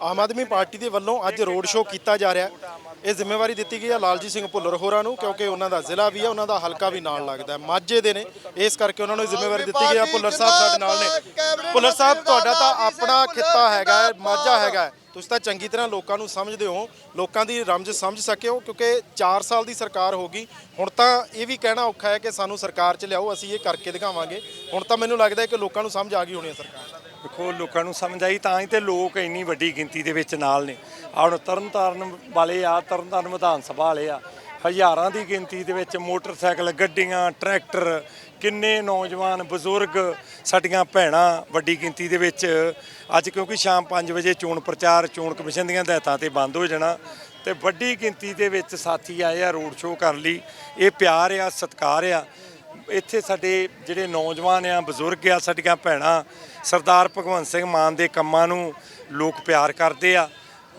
ਆਮ Aadmi party ਦੇ ਵੱਲੋਂ ਅੱਜ ਰੋਡ ਸ਼ੋਅ ਕੀਤਾ ਜਾ ਰਿਹਾ। ਇਹ ਜ਼ਿੰਮੇਵਾਰੀ ਦਿੱਤੀ ਗਈ ਹੈ ਲਾਲਜੀਤ ਸਿੰਘ ਭੁੱਲਰ ਹੋਰਾਂ ਨੂੰ ਕਿਉਂਕਿ ਉਹਨਾਂ ਦਾ ਜ਼ਿਲ੍ਹਾ ਵੀ ਹੈ ਉਹਨਾਂ ਦਾ ਹਲਕਾ ਵੀ ਨਾਲ ਲੱਗਦਾ ਹੈ। ਮਾਝੇ ਦੇ ਨੇ। ਇਸ ਕਰਕੇ ਉਹਨਾਂ ਨੂੰ ਜ਼ਿੰਮੇਵਾਰੀ ਦਿੱਤੀ ਗਈ ਹੈ ਭੁੱਲਰ ਸਾਹਿਬ ਸਾਡੇ ਨਾਲ ਨੇ। ਭੁੱਲਰ ਸਾਹਿਬ ਤੁਹਾਡਾ ਤਾਂ ਆਪਣਾ ਖਿੱਤਾ ਹੈਗਾ ਹੈ, ਮਾਝਾ ਹੈਗਾ। ਤੁਸੀਂ ਤਾਂ ਚੰਗੀ ਤਰ੍ਹਾਂ ਲੋਕਾਂ ਨੂੰ ਸਮਝਦੇ ਹੋ ਲੋਕਾਂ ਦੀ ਰਮਜ ਸਮਝ ਸਕੇ ਹੋ ਕਿਉਂਕਿ 4 ਸਾਲ ਦੀ ਸਰਕਾਰ ਹੋ ਗਈ। ਹੁਣ ਤਾਂ ਇਹ ਵੀ ਕਹਿਣਾ ਔਖਾ ਹੈ ਕਿ ਸਾਨੂੰ ਸਰਕਾਰ 'ਚ ਲਿਆਓ ਅਸੀਂ ਇਹ ਕਰਕੇ ਦਿਖਾਵਾਂਗੇ। ਹੁਣ ਤਾਂ ਮੈਨੂੰ ਲੱਗਦਾ ਹੈ ਕਿ ਲੋਕਾਂ ਨੂੰ ਸਮਝ ਆ ਗਈ ਹੋਣੀ ਹੈ ਸਰਕਾਰ। ਦੇਖੋ, ਲੋਕਾਂ ਨੂੰ ਸਮਝ ਆਈ ਤਾਂ ਹੀ ਤੇ ਲੋਕ ਇੰਨੀ ਵੱਡੀ ਗਿਣਤੀ ਦੇ ਵਿੱਚ ਨਾਲ ਨੇ। ਆਹ ਹੁਣ ਤਰਨਤਾਰਨ ਵਾਲੇ ਆ, ਤਰਨਤਾਰਨ ਵਿਧਾਨ ਸਭਾ ਵਾਲੇ ਆ। ਹਜ਼ਾਰਾਂ ਦੀ ਗਿਣਤੀ ਦੇ ਵਿੱਚ ਮੋਟਰਸਾਈਕਲ, ਗੱਡੀਆਂ, ਟਰੈਕਟਰ, ਕਿੰਨੇ ਨੌਜਵਾਨ, ਬਜ਼ੁਰਗ ਸਾਡੀਆਂ ਭੈਣਾਂ ਵੱਡੀ ਗਿਣਤੀ ਦੇ ਵਿੱਚ ਅੱਜ ਕਿਉਂਕਿ ਸ਼ਾਮ 5 ਵਜੇ ਚੋਣ ਪ੍ਰਚਾਰ, ਚੋਣ ਕਮਿਸ਼ਨ ਦੀਆਂ ਹਦਾਇਤਾਂ ਤੇ ਬੰਦ ਹੋ ਜਾਣਾ ਤੇ ਵੱਡੀ ਗਿਣਤੀ ਦੇ ਵਿੱਚ ਸਾਥੀ ਆਏ ਆ ਰੋਡ ਸ਼ੋਅ ਕਰਨ ਲਈ। ਇਹ ਪਿਆਰ ਆ, ਸਤਿਕਾਰ ਆ। ਇੱਥੇ ਸਾਡੇ ਜਿਹੜੇ ਨੌਜਵਾਨ ਆ, ਬਜ਼ੁਰਗ ਆ, ਸਾਡੀਆਂ ਭੈਣਾਂ, ਸਰਦਾਰ ਭਗਵੰਤ ਸਿੰਘ ਮਾਨ ਦੇ ਕੰਮਾਂ ਨੂੰ ਲੋਕ ਪਿਆਰ ਕਰਦੇ ਆ।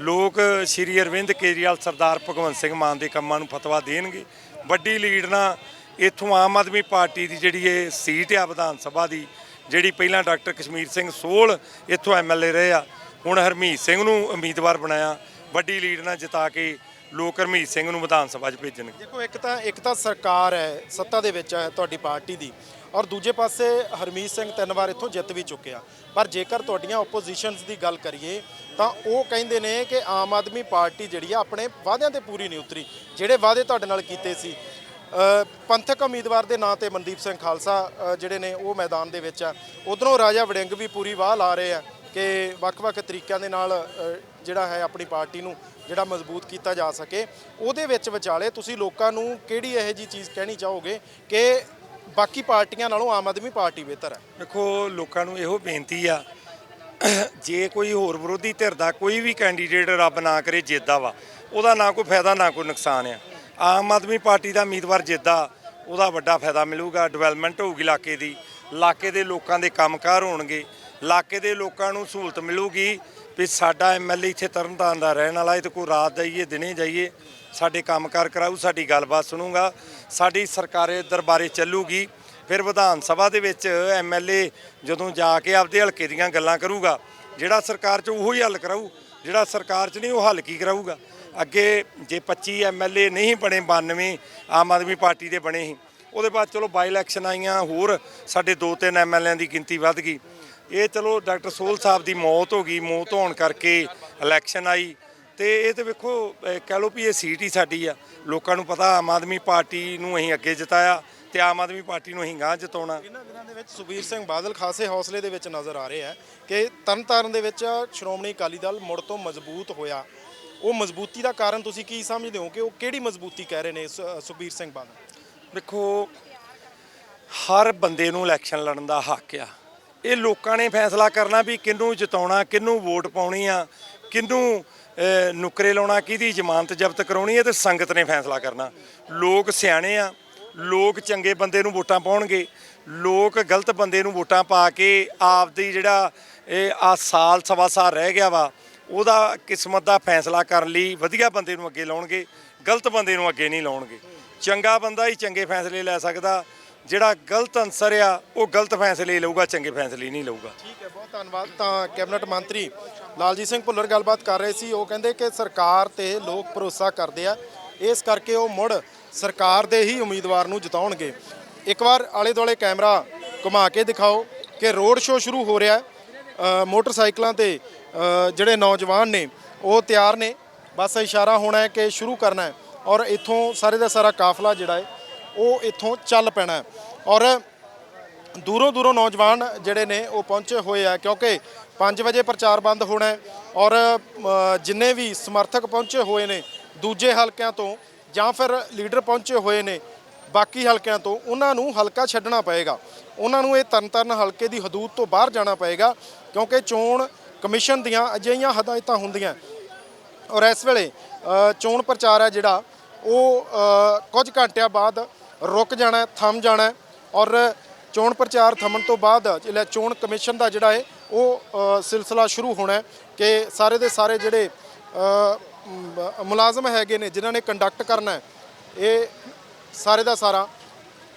ਲੋਕ ਸ਼੍ਰੀ ਅਰਵਿੰਦ ਕੇਜਰੀਵਾਲ, ਸਰਦਾਰ ਭਗਵੰਤ ਸਿੰਘ ਮਾਨ ਦੇ ਕੰਮਾਂ ਨੂੰ ਫਤਵਾ ਦੇਣਗੇ। ਵੱਡੀ ਲੀਡ ਨਾਲ ਇੱਥੋਂ ਆਮ ਆਦਮੀ ਪਾਰਟੀ ਦੀ ਜਿਹੜੀ ਇਹ ਸੀਟ ਆ ਵਿਧਾਨ ਸਭਾ ਦੀ, ਜਿਹੜੀ ਪਹਿਲਾਂ ਡਾਕਟਰ ਕਸ਼ਮੀਰ ਸਿੰਘ ਸੋਲ ਇੱਥੋਂ ਐਮਐਲਏ ਰਹੇ ਆ, ਹੁਣ ਹਰਮੀਤ ਸਿੰਘ ਨੂੰ ਉਮੀਦਵਾਰ ਬਣਾਇਆ। ਵੱਡੀ ਲੀਡ ਨਾਲ ਜਿਤਾ ਕੇ ਲੋਕ ਹਰਮੀਤ ਸਿੰਘ ਨੂੰ ਵਿਧਾਨ ਸਭਾ 'ਚ ਭੇਜਣਗੇ। ਦੇਖੋ, ਇੱਕ ਤਾਂ ਇੱਕ ਤਾਂ ਸਰਕਾਰ ਹੈ, ਸੱਤਾ ਦੇ ਵਿੱਚ ਹੈ ਤੁਹਾਡੀ ਪਾਰਟੀ ਦੀ। ਔਰ ਦੂਜੇ ਪਾਸੇ ਹਰਮੀਤ ਸਿੰਘ ਤਿੰਨ ਵਾਰ ਇੱਥੋਂ ਜਿੱਤ ਵੀ ਚੁੱਕਿਆ। ਪਰ ਜੇਕਰ ਤੁਹਾਡੀਆਂ ਆਪੋਜੀਸ਼ਨਸ ਦੀ ਗੱਲ ਕਰੀਏ, ਤਾਂ ਉਹ ਕਹਿੰਦੇ ਨੇ ਕਿ ਆਮ ਆਦਮੀ ਪਾਰਟੀ ਜਿਹੜੀ ਆ, ਆਪਣੇ ਵਾਅਦਿਆਂ ਤੇ ਪੂਰੀ ਨਹੀਂ ਉਤਰੀ, ਜਿਹੜੇ ਵਾਅਦੇ ਤੁਹਾਡੇ ਨਾਲ ਕੀਤੇ ਸੀ। ਪੰਥਕ ਉਮੀਦਵਾਰ ਦੇ ਨਾਂ ਤੇ ਮਨਦੀਪ ਸਿੰਘ ਖਾਲਸਾ ਜਿਹੜੇ ਨੇ ਉਹ ਮੈਦਾਨ ਦੇ ਵਿੱਚ ਆ। ਉਧਰੋਂ ਰਾਜਾ ਵੜਿੰਗ ਵੀ ਪੂਰੀ ਵਾਹ ਲਾ ਰਹੇ ਆ। ਕਿ ਵੱਖ-ਵੱਖ ਤਰੀਕਿਆਂ ਦੇ ਨਾਲ ਜਿਹੜਾ ਹੈ ਆਪਣੀ ਪਾਰਟੀ ਨੂੰ ਜਿਹੜਾ ਮਜ਼ਬੂਤ ਕੀਤਾ ਜਾ ਸਕੇ। ਉਹਦੇ ਵਿੱਚ ਵਿਚਾਲੇ ਤੁਸੀਂ ਲੋਕਾਂ ਨੂੰ ਕਿਹੜੀ ਇਹੋ ਜੀ ਚੀਜ਼ ਕਹਿਣੀ ਚਾਹੋਗੇ ਕਿ ਬਾਕੀ ਪਾਰਟੀਆਂ ਨਾਲੋਂ ਆਮ ਆਦਮੀ ਪਾਰਟੀ ਬਿਹਤਰ ਹੈ? ਦੇਖੋ, ਲੋਕਾਂ ਨੂੰ ਇਹੋ ਬੇਨਤੀ ਆ, ਜੇ ਕੋਈ ਹੋਰ ਵਿਰੋਧੀ ਧਿਰ ਦਾ ਕੋਈ ਵੀ ਕੈਂਡੀਡੇਟ ਰੱਬ ਨਾ ਕਰੇ, ਜਿੱਤਦਾ ਵਾ, ਉਹਦਾ ਨਾ ਕੋਈ ਫਾਇਦਾ, ਨਾ ਕੋਈ ਨੁਕਸਾਨ ਆ। ਆਮ ਆਦਮੀ ਪਾਰਟੀ ਦਾ ਉਮੀਦਵਾਰ ਜਿੱਤਦਾ, ਉਹਦਾ ਵੱਡਾ ਫਾਇਦਾ ਮਿਲੂਗਾ ਡਿਵੈਲਪਮੈਂਟ ਹੋਊਗੀ ਇਲਾਕੇ ਦੀ, ਇਲਾਕੇ ਦੇ ਲੋਕਾਂ ਦੇ ਕੰਮਕਾਰ ਹੋਣਗੇ। ਇਲਾਕੇ ਦੇ ਲੋਕਾਂ ਨੂੰ ਸਹੂਲਤ ਮਿਲੂਗੀ ਵੀ ਸਾਡਾ ਐਮਐਲਏ ਇੱਥੇ ਤਰਨਤਾਰਨ ਦਾ ਰਹਿਣ ਵਾਲਾ ਹੈ ਤੇ ਕੋਈ ਰਾਤ ਜਾਈਏ, ਦਿਨੇ ਜਾਈਏ, ਸਾਡੇ ਕੰਮਕਾਰ ਕਰਾਊ, ਸਾਡੀ ਗੱਲਬਾਤ ਸੁਣੂਗਾ, ਸਾਡੀ ਸਰਕਾਰੇ ਦਰਬਾਰੇ ਚੱਲੂਗੀ, ਫਿਰ ਵਿਧਾਨ ਸਭਾ ਦੇ ਵਿੱਚ ਐਮਐਲਏ ਜਦੋਂ ਜਾ ਕੇ ਆਪਦੇ ਹਲਕੇ ਦੀਆਂ ਗੱਲਾਂ ਕਰੂਗਾ, ਜਿਹੜਾ ਸਰਕਾਰ 'ਚ ਉਹੀ ਹੱਲ ਕਰਾਊ, ਜਿਹੜਾ ਸਰਕਾਰ 'ਚ ਨਹੀਂ ਉਹ ਹੱਲ ਕੀ ਕਰਾਊਗਾ? ਅੱਗੇ ਜੇ 25 ਐਮਐਲਏ ਨਹੀਂ ਬਣੇ 92 ਆਮ ਆਦਮੀ ਪਾਰਟੀ ਦੇ ਬਣੇ ਸੀ, ਉਹਦੇ ਬਾਅਦ ਚਲੋ ਬਾਈ ਇਲੈਕਸ਼ਨ ਆਈਆਂ, ਹੋਰ ਸਾਡੇ ਦੋ ਤਿੰਨ ਐਮਐਲਏਆਂ ਦੀ ਗਿਣਤੀ ਵੱਧ ਗਈ ਇਹ ਚਲੋ ਡਾਕਟਰ ਸੋਲ ਸਾਹਿਬ ਦੀ ਮੌਤ ਹੋ ਗਈ ਮੌਤ ਹੋਣ ਕਰਕੇ ਇਲੈਕਸ਼ਨ ਆਈ ਤੇ ਇਹ ਤੇ ਵੇਖੋ ਕਹਿ ਲਓ ਵੀ ਇਹ ਸੀਟ ਹੀ ਸਾਡੀ ਆ। ਲੋਕਾਂ ਨੂੰ ਪਤਾ ਆਮ ਆਦਮੀ ਪਾਰਟੀ ਨੂੰ ਅਸੀਂ ਅੱਗੇ ਜਿਤਾਇਆ ਤੇ ਆਮ ਆਦਮੀ ਪਾਰਟੀ ਨੂੰ ਅਸੀਂ ਗਾਂ ਜਿਤਾਉਣਾ। ਇਹਨਾਂ ਦਿਨਾਂ ਦੇ ਵਿੱਚ ਸੁਬੀਰ ਸਿੰਘ ਬਾਦਲ ਖਾਸੇ ਹੌਸਲੇ ਦੇ ਵਿੱਚ ਨਜ਼ਰ ਆ ਰਹੇ ਆ ਕਿ ਤਰਨਤਾਰਨ ਦੇ ਵਿੱਚ ਸ਼੍ਰੋਮਣੀ ਅਕਾਲੀ ਦਲ ਮੁੜ ਤੋਂ ਮਜ਼ਬੂਤ ਹੋਇਆ। ਉਹ ਮਜ਼ਬੂਤੀ ਦਾ ਕਾਰਨ ਤੁਸੀਂ ਕੀ ਸਮਝਦੇ ਹੋ ਕਿ ਉਹ ਕਿਹੜੀ ਮਜ਼ਬੂਤੀ ਕਹਿ ਰਹੇ ਨੇ ਸੁ- ਸੁਖਬੀਰ ਸਿੰਘ ਬਾਦਲ? ਵੇਖੋ ਹਰ ਬੰਦੇ ਨੂੰ ਇਲੈਕਸ਼ਨ ਲੜਨ ਦਾ ਹੱਕ ਆ। ਇਹ ਲੋਕਾਂ ਨੇ ਫੈਸਲਾ ਕਰਨਾ ਵੀ ਕਿਹਨੂੰ ਜਿਤਾਉਣਾ ਕਿਹਨੂੰ ਵੋਟ ਪਾਉਣੀ ਆ ਕਿਹਨੂੰ ਅਹ, ਨੁਕਰੇ ਲਾਉਣਾ ਕਿਹਦੀ ਜ਼ਮਾਨਤ ਜ਼ਬਤ ਕਰਾਉਣੀ ਹੈ ਤੇ ਸੰਗਤ ਨੇ ਫੈਸਲਾ ਕਰਨਾ। ਲੋਕ ਸਿਆਣੇ ਆ ਲੋਕ ਚੰਗੇ ਬੰਦੇ ਨੂੰ ਵੋਟਾਂ ਪਾਉਣਗੇ ਲੋਕ ਗਲਤ ਬੰਦੇ ਨੂੰ ਵੋਟਾਂ ਪਾ ਕੇ ਆਪਦੀ ਜਿਹੜਾ ਇਹ ਆ ਸਾਲ ਸਵਾ ਸਾਲ ਰਹਿ ਗਿਆ ਵਾ ਉਹਦਾ ਕਿਸਮਤ ਦਾ ਫੈਸਲਾ ਕਰਨ ਲਈ ਵਧੀਆ ਬੰਦੇ ਨੂੰ ਅੱਗੇ ਲਾਉਣਗੇ ਗਲਤ ਬੰਦੇ ਨੂੰ ਅੱਗੇ ਨਹੀਂ ਲਾਉਣਗੇ। ਚੰਗਾ ਬੰਦਾ ਹੀ ਚੰਗੇ ਫੈਸਲੇ ਲੈ ਸਕਦਾ ਜਿਹੜਾ ਗਲਤ ਅਨਸਰ ਆ, ਉਹ ਗਲਤ ਫੈਸਲੇ ਲਊਗਾ, ਚੰਗੇ ਫੈਸਲੇ ਨਹੀਂ ਲਊਗਾ। ਠੀਕ ਹੈ, ਬਹੁਤ ਧੰਨਵਾਦ ਤਾਂ ਕੈਬਨਿਟ ਮੰਤਰੀ। ਲਾਲਜੀਤ ਸਿੰਘ ਭੁੱਲਰ ਗੱਲਬਾਤ ਕਰ ਰਹੇ ਸੀ। ਉਹ ਕਹਿੰਦੇ ਕਿ ਸਰਕਾਰ ਤੇ ਲੋਕ ਭਰੋਸਾ ਕਰਦੇ ਆ। ਇਸ ਕਰਕੇ ਉਹ ਮੁੜ ਸਰਕਾਰ ਦੇ ਹੀ ਉਮੀਦਵਾਰ ਨੂੰ ਜਿਤਾਉਣਗੇ। ਇੱਕ ਵਾਰ ਆਲੇ ਦੁਆਲੇ ਕੈਮਰਾ ਘੁਮਾ ਕੇ ਦਿਖਾਓ ਕਿ ਰੋਡ ਸ਼ੋਅ ਸ਼ੁਰੂ ਹੋ ਰਿਹਾ ਮੋਟਰਸਾਈਕਲਾਂ ਤੇ ਜਿਹੜੇ ਨੌਜਵਾਨ ਨੇ, ਉਹ ਤਿਆਰ ਨੇ। ਬਸ ਇਸ਼ਾਰਾ ਹੋਣਾ ਹੈ ਕਿ ਸ਼ੁਰੂ ਕਰਨਾ ਹੈ। ਔਰ ਇੱਥੋਂ ਸਾਰੇ ਦਾ ਸਾਰਾ ਕਾਫਲਾ ਜਿਹੜਾ ਹੈ ਉਹ ਇੱਥੋਂ ਚੱਲ ਪੈਣਾ ਔਰ ਦੂਰੋਂ ਦੂਰੋਂ ਨੌਜਵਾਨ ਜਿਹੜੇ ਨੇ ਉਹ ਪਹੁੰਚੇ ਹੋਏ ਆ, ਕਿਉਂਕਿ 5 ਵਜੇ ਪ੍ਰਚਾਰ ਬੰਦ ਹੋਣਾ ਔਰ ਜਿੰਨੇ ਵੀ ਸਮਰਥਕ ਪਹੁੰਚੇ ਹੋਏ ਨੇ ਦੂਜੇ ਹਲਕਿਆਂ ਤੋਂ ਜਾਂ ਫਿਰ ਲੀਡਰ ਪਹੁੰਚੇ ਹੋਏ ਨੇ ਬਾਕੀ ਹਲਕਿਆਂ ਤੋਂ, ਉਹਨਾਂ ਨੂੰ ਹਲਕਾ ਛੱਡਣਾ ਪਏਗਾ। ਉਹਨਾਂ ਨੂੰ ਇਹ ਤਰਨਤਾਰਨ ਹਲਕੇ ਦੀ ਹਦੂਦ ਤੋਂ ਬਾਹਰ ਜਾਣਾ ਪਏਗਾ, ਕਿਉਂਕਿ ਚੋਣ ਕਮਿਸ਼ਨ ਦੀਆਂ ਅਜਿਹੀਆਂ ਹਦਾਇਤਾਂ ਹੁੰਦੀਆਂ। ਔਰ ਇਸ ਵੇਲੇ ਚੋਣ ਪ੍ਰਚਾਰ ਹੈ ਜਿਹੜਾ ਉਹ ਕੁਝ ਘੰਟਿਆਂ ਬਾਅਦ ਰੁਕ ਜਾਣਾ ਹੈ, ਥੰਮ ਜਾਣਾ ਔਰ ਚੋਣ ਪ੍ਰਚਾਰ ਥਮਣ ਤੋਂ ਬਾਅਦ ਜਿਹੜਾ ਚੋਣ ਕਮਿਸ਼ਨ ਦਾ ਜਿਹੜਾ ਹੈ ਉਹ ਸਿਲਸਿਲਾ ਸ਼ੁਰੂ ਹੋਣਾ ਕਿ ਸਾਰੇ ਦੇ ਸਾਰੇ ਜਿਹੜੇ ਮੁਲਾਜ਼ਮ ਹੈਗੇ ਨੇ ਜਿਨ੍ਹਾਂ ਨੇ ਕੰਡਕਟ ਕਰਨਾ ਹੈ ਇਹ ਸਾਰੇ ਦਾ ਸਾਰਾ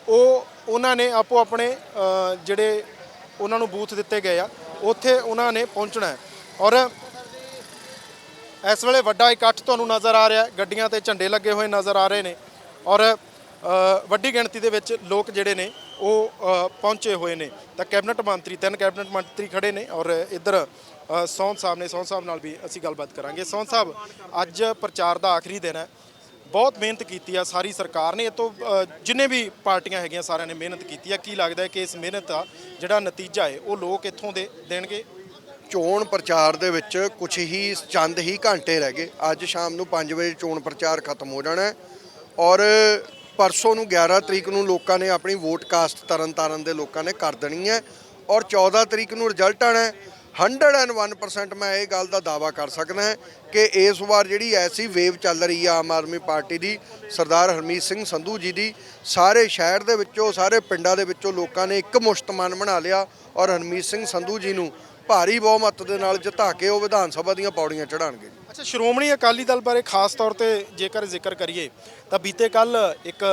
ਉਹ ਉਹਨਾਂ ਨੇ ਆਪੋ ਆਪਣੇ ਜਿਹੜੇ ਉਹਨਾਂ ਨੂੰ ਬੂਥ ਦਿੱਤੇ ਗਏ ਆ ਉੱਥੇ ਉਹਨਾਂ ਨੇ ਪਹੁੰਚਣਾ ਔਰ ਇਸ ਵੇਲੇ ਵੱਡਾ ਇਕੱਠ ਤੁਹਾਨੂੰ ਨਜ਼ਰ ਆ ਰਿਹਾ ਗੱਡੀਆਂ ਤੇ ਝੰਡੇ ਲੱਗੇ ਹੋਏ ਨਜ਼ਰ ਆ ਰਹੇ ਨੇ ਔਰ ਵੱਡੀ ਗਿਣਤੀ ਦੇ ਵਿੱਚ ਲੋਕ ਜਿਹੜੇ ਨੇ ਉਹ ਪਹੁੰਚੇ ਹੋਏ ਨੇ। ਤਾਂ ਕੈਬਨਿਟ ਮੰਤਰੀ ਤਿੰਨ ਕੈਬਨਿਟ ਮੰਤਰੀ ਖੜੇ ਨੇ ਔਰ ਇੱਧਰ ਅ, ਸੌਂਦ ਸਾਹਿਬ ਨੇ ਸੌਂਦ ਸਾਹਿਬ ਨਾਲ ਵੀ ਅਸੀਂ ਗੱਲਬਾਤ ਕਰਾਂਗੇ। ਸੌਂਦ ਸਾਹਿਬ ਅੱਜ ਪ੍ਰਚਾਰ ਦਾ ਆਖਰੀ ਦਿਨ ਹੈ। ਬਹੁਤ ਮਿਹਨਤ ਕੀਤੀ ਆ ਸਾਰੀ ਸਰਕਾਰ ਨੇ। ਇਹ ਤੋਂ ਜਿੰਨੇ ਵੀ ਪਾਰਟੀਆਂ ਹੈਗੀਆਂ ਸਾਰਿਆਂ ਨੇ ਮਿਹਨਤ ਕੀਤੀ ਆ। ਕੀ ਲੱਗਦਾ ਹੈ ਕਿ ਇਸ ਮਿਹਨਤ ਦਾ ਜਿਹੜਾ ਨਤੀਜਾ ਹੈ ਉਹ ਲੋਕ ਇੱਥੋਂ ਦੇ ਦੇਣਗੇ? ਚੋਣ ਪ੍ਰਚਾਰ ਦੇ ਵਿੱਚ ਕੁਝ ਹੀ ਚੰਦ ਹੀ ਘੰਟੇ ਰਹਿ ਗਏ। ਅੱਜ ਸ਼ਾਮ ਨੂੰ 5 ਵਜੇ ਚੋਣ ਪ੍ਰਚਾਰ ਖਤਮ ਹੋ ਜਾਣਾ ਹੈ ਔਰ ਪਰਸੋਂ ਨੂੰ 11 ਤਰੀਕ ਨੂੰ ਲੋਕਾਂ ਨੇ ਆਪਣੀ ਵੋਟ ਕਾਸਟ ਤਰਨ ਤਾਰਨ ਦੇ ਲੋਕਾਂ ਨੇ ਕਰ ਦੇਣੀ ਹੈ ਔਰ 14 ਤਰੀਕ ਨੂੰ ਰਿਜ਼ਲਟ ਆਣਾ ਹੈ। 101% ਮੈਂ ਇਹ ਗੱਲ ਦਾ ਦਾਵਾ ਕਰ ਸਕਦਾ ਹਾਂ ਕਿ ਇਸ ਵਾਰ ਜਿਹੜੀ ਐਸੀ ਵੇਵ ਚੱਲ ਰਹੀ ਆ ਆਮ ਆਦਮੀ ਪਾਰਟੀ ਦੀ, ਸਰਦਾਰ ਹਰਮੀਤ ਸਿੰਘ ਸੰਧੂ ਜੀ ਦੀ, ਸਾਰੇ ਸ਼ਹਿਰ ਦੇ ਵਿੱਚੋਂ, ਸਾਰੇ ਪਿੰਡਾਂ ਦੇ ਵਿੱਚੋਂ ਲੋਕਾਂ ਨੇ ਇੱਕ ਮੁਸ਼ਤ ਮਨ ਬਣਾ ਲਿਆ ਔਰ ਹਰਮੀਤ ਸਿੰਘ ਸੰਧੂ ਜੀ ਨੂੰ ਭਾਰੀ ਬਹੁਮਤ ਦੇ ਨਾਲ ਜਿਤਾ ਕੇ ਉਹ ਵਿਧਾਨ ਸਭਾ ਦੀਆਂ ਪੌੜੀਆਂ ਚੜਾਉਣਗੇ ਅੱਛਾ, ਸ਼੍ਰੋਮਣੀ ਅਕਾਲੀ ਦਲ ਬਾਰੇ ਖਾਸ ਤੌਰ ਤੇ ਜੇਕਰ ਜ਼ਿਕਰ ਕਰੀਏ, ਤਾਂ ਬੀਤੇ ਕੱਲ ਇੱਕ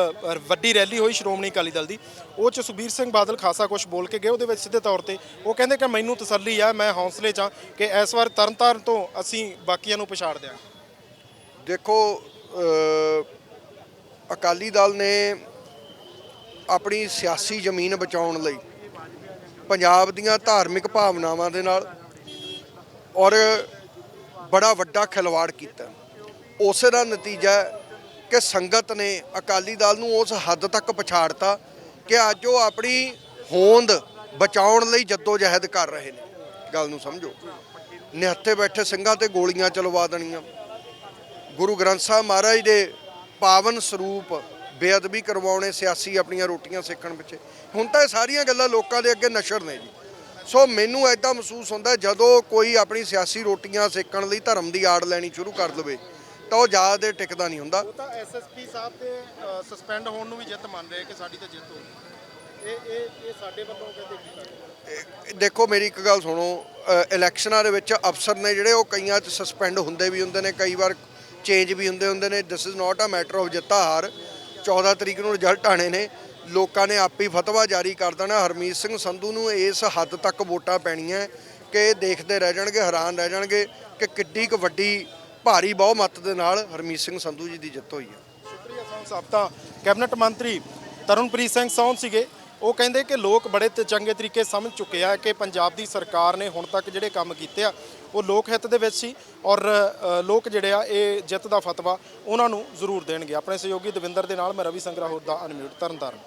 ਵੱਡੀ ਰੈਲੀ ਹੋਈ ਸ਼੍ਰੋਮਣੀ ਅਕਾਲੀ ਦਲ ਦੀ। ਉਹ ਚ ਸੁਖਬੀਰ ਸਿੰਘ ਬਾਦਲ ਖਾਸਾ ਕੁਝ ਬੋਲ ਕੇ ਗਏ, ਉਹਦੇ ਵਿੱਚ ਸਿੱਧੇ ਤੌਰ ਤੇ ਉਹ ਕਹਿੰਦੇ ਕਿ ਮੈਨੂੰ ਤਸੱਲੀ ਆ, ਮੈਂ ਹੌਸਲੇ 'ਚ ਹਾਂ ਕਿ ਇਸ ਵਾਰ ਤਰਨਤਾਰਨ ਤੋਂ ਅਸੀਂ ਬਾਕੀਆਂ ਨੂੰ ਪਛਾੜ ਦਿਆਂਗੇ। ਦੇਖੋ ਅਕਾਲੀ ਦਲ ਨੇ ਆਪਣੀ ਸਿਆਸੀ ਜ਼ਮੀਨ ਬਚਾਉਣ ਲਈ ਪੰਜਾਬ ਦੀਆਂ ਧਾਰਮਿਕ ਭਾਵਨਾਵਾਂ ਦੇ ਨਾਲ ਔਰ ਬੜਾ ਵੱਡਾ ਖਿਲਵਾੜ ਕੀਤਾ। ਉਸੇ ਦਾ ਨਤੀਜਾ ਕਿ ਸੰਗਤ ਨੇ ਅਕਾਲੀ ਦਲ ਨੂੰ ਉਸ ਹੱਦ ਤੱਕ ਪਛਾੜਤਾ ਕਿ ਅੱਜ ਉਹ ਆਪਣੀ ਹੋਂਦ ਬਚਾਉਣ ਲਈ ਜਹਿਦ ਕਰ ਰਹੇ ਨੇ। ਗੱਲ ਨੂੰ ਸਮਝੋ। ਨਿਹੱਥੇ ਬੈਠੇ ਸਿੰਘਾਂ ਤੇ ਗੋਲੀਆਂ ਚਲਵਾ ਦੇਣੀਆਂ। ਗੁਰੂ ਗ੍ਰੰਥ ਸਾਹਿਬ ਮਹਾਰਾਜ ਦੇ ਪਾਵਨ ਸਰੂਪ ਬੇਅਦਬੀ ਕਰਵਾਉਣੇ, ਸਿਆਸੀ ਆਪਣੀਆਂ ਰੋਟੀਆਂ ਸੇਕਣ ਪਿੱਛੇ। ਹੁਣ ਤਾਂ ਇਹ ਸਾਰੀਆਂ ਗੱਲਾਂ ਲੋਕਾਂ ਦੇ ਅੱਗੇ ਨਸ਼ਰ ਨੇ ਜੀ। ਸੋ ਮੈਨੂੰ ਐਦਾਂ ਮਹਿਸੂਸ ਹੁੰਦਾ ਜਦੋਂ ਕੋਈ ਆਪਣੀ ਸਿਆਸੀ ਰੋਟੀਆਂ ਸੇਕਣ ਲਈ ਧਰਮ ਦੀ ਆੜ ਲੈਣੀ ਸ਼ੁਰੂ ਕਰ ਲਵੇ ਤਾਂ ਉਹ ਜ਼ਿਆਦਾ ਦੇਰ ਟਿਕਦਾ ਨਹੀਂ ਹੁੰਦਾ। ਉਹ ਤਾਂ ਐਸਐਸਪੀ ਸਾਹਿਬ ਦੇ ਸਸਪੈਂਡ ਹੋਣ ਨੂੰ ਵੀ ਜਿੱਤ ਮੰਨ ਰਹੇ ਕਿ ਸਾਡੀ ਤਾਂ ਜਿੱਤ ਹੋਈ ਇਹ ਇਹ ਇਹ ਸਾਡੇ ਵੱਲੋਂ ਕਹਿੰਦੇ ਕੀਤਾ ਇਹ- ਦੇਖੋ ਮੇਰੀ ਇੱਕ ਗੱਲ ਸੁਣੋ ਇਲੈਕਸ਼ਨਾਂ ਦੇ ਵਿੱਚ ਅਫਸਰ ਨੇ ਜਿਹੜੇ ਉਹ ਕਈਆਂ 'ਚ ਸਸਪੈਂਡ ਹੁੰਦੇ ਵੀ ਹੁੰਦੇ ਨੇ ਕਈ ਵਾਰ ਚੇਂਜ ਵੀ ਹੁੰਦੇ ਹੁੰਦੇ ਨੇ। This is not a matter of ਜਿੱਤਾ ਹਾਰ 14 ਤਰੀਕ ਨੂੰ ਰਿਜ਼ਲਟ ਆਣੇ ਨੇ। ਲੋਕਾਂ ਨੇ ਆਪੇ ਹੀ ਫਤਵਾ ਜਾਰੀ ਕਰ ਦੇਣਾ। ਹਰਮੀਤ ਸਿੰਘ ਸੰਧੂ ਨੂੰ ਇਸ ਹੱਦ ਤੱਕ ਵੋਟਾਂ ਪੈਣੀਆਂ ਕਿ ਦੇਖਦੇ ਰਹਿ ਜਾਣਗੇ ਹੈਰਾਨ ਰਹਿ ਜਾਣਗੇ ਕਿ ਕਿੱਡੀ ਕੁ ਵੱਡੀ ਭਾਰੀ ਬਹੁਮਤ ਦੇ ਨਾਲ ਹਰਮੀਤ ਸਿੰਘ ਸੰਧੂ ਜੀ ਦੀ ਜਿੱਤ ਹੋਈ ਹੈ। ਸ਼ੁਕਰੀਆ ਸੌਂਦ ਸਾਹਿਬ। ਤਾਂ ਕੈਬਨਿਟ ਮੰਤਰੀ ਤਰਨਪ੍ਰੀਤ ਸਿੰਘ ਸੌਂਦ ਸੀਗੇ। ਉਹ ਕਹਿੰਦੇ ਕਿ ਲੋਕ ਬੜੇ ਤੇ ਚੰਗੇ ਤਰੀਕੇ ਸਮਝ ਚੁੱਕੇ ਆ ਕਿ ਪੰਜਾਬ ਦੀ ਸਰਕਾਰ ਨੇ ਹੁਣ ਤੱਕ ਜਿਹੜੇ ਕੰਮ ਕੀਤੇ ਆ ਉਹ ਲੋਕ ਹਿੱਤ ਦੇ ਵਿੱਚ ਸੀ ਔਰ ਅ, ਲੋਕ ਜਿਹੜੇ ਆ ਇਹ ਜਿੱਤ ਦਾ ਫਤਵਾ ਉਹਨਾਂ ਨੂੰ ਜ਼ਰੂਰ ਦੇਣਗੇ। ਆਪਣੇ ਸਹਿਯੋਗੀ ਦਵਿੰਦਰ ਦੇ ਨਾਲ ਮੈਂ ਰਵੀ ਸੰਗਰਾਹੁਰ ਦਾ ਅਨਮਿਊਟ ਤਰਨਤਾਰਨ।